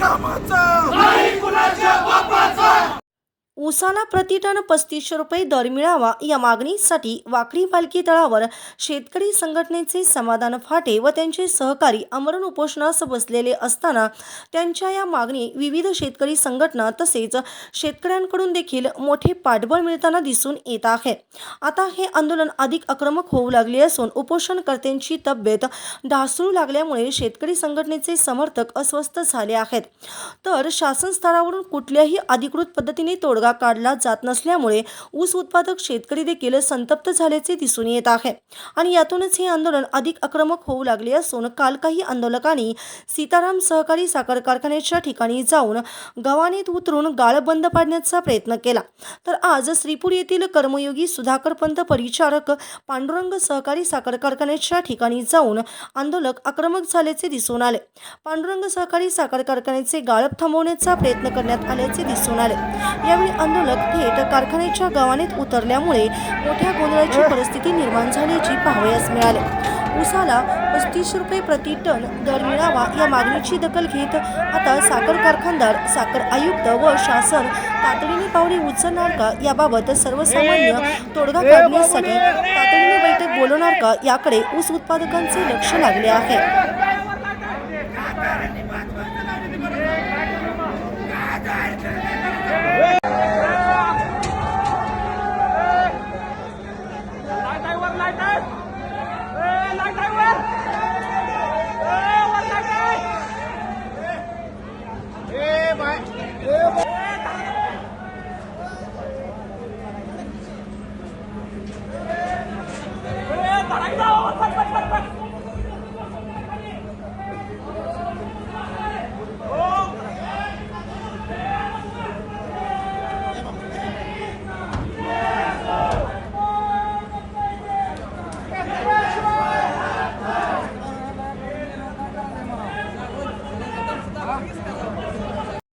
कामाचा ऊसाला प्रतिटन पस्तीसशे रुपये दर मिळावा या मागणीसाठी वाकडी पालखी तळावर शेतकरी संघटनेचे समाधान फाटे व त्यांचे सहकारी आमरण उपोषणास बसलेले असताना त्यांच्या या मागणी विविध शेतकरी संघटना तसेच शेतकऱ्यांकडून देखील मोठे पाठबळ मिळताना दिसून येत आहे. आता हे आंदोलन अधिक आक्रमक होऊ लागले असून उपोषणकर्त्यांची तब्येत ढासळू लागल्यामुळे शेतकरी संघटनेचे समर्थक अस्वस्थ झाले आहेत. तर शासन स्तरावरून कुठल्याही अधिकृत पद्धतीने तोडगा काढला जात नसल्यामुळे ऊस उत्पादक शेतकरी देखील संतप्त झाल्याचे दिसून येत आहे. आणि यातूनच हे आंदोलन अधिक आक्रमक होऊ लागले असून काल काही आंदोलकांनी सीताराम सहकारी साखर कारखान्याच्या ठिकाणी जाऊन गव्हाणीत उतरून गाळ बंद पाडण्याचा प्रयत्न केला. तर आज श्रीपूर येथील कर्मयोगी सुधाकर पंत परिचारक पांडुरंग सहकारी साखर कारखान्याच्या ठिकाणी जाऊन आंदोलक आक्रमक झाल्याचे दिसून आले. पांडुरंग सहकारी साखर कारखान्याचे गाळप थांबवण्याचा प्रयत्न करण्यात आल्याचे दिसून आले. यावेळी आंदोलक थेट कारखान्याच्या गव्हाणीत उतरल्यामुळे मोठ्या गोंधळाची परिस्थिती निर्माण झाल्याची पाहावयास मिळाले ऊसाला पस्तीस रुपये प्रति टन दर मिळावा या मागणीची दखल घेत आता साखर कारखानदार साखर आयुक्त व शासन तातडीने पावले उचलणार का याबाबत सर्वसामान्य तोडगा काढण्यासाठी तातडीने बैठक बोलवणार का याकडे ऊस उत्पादकांचे लक्ष लागले आहे Eva!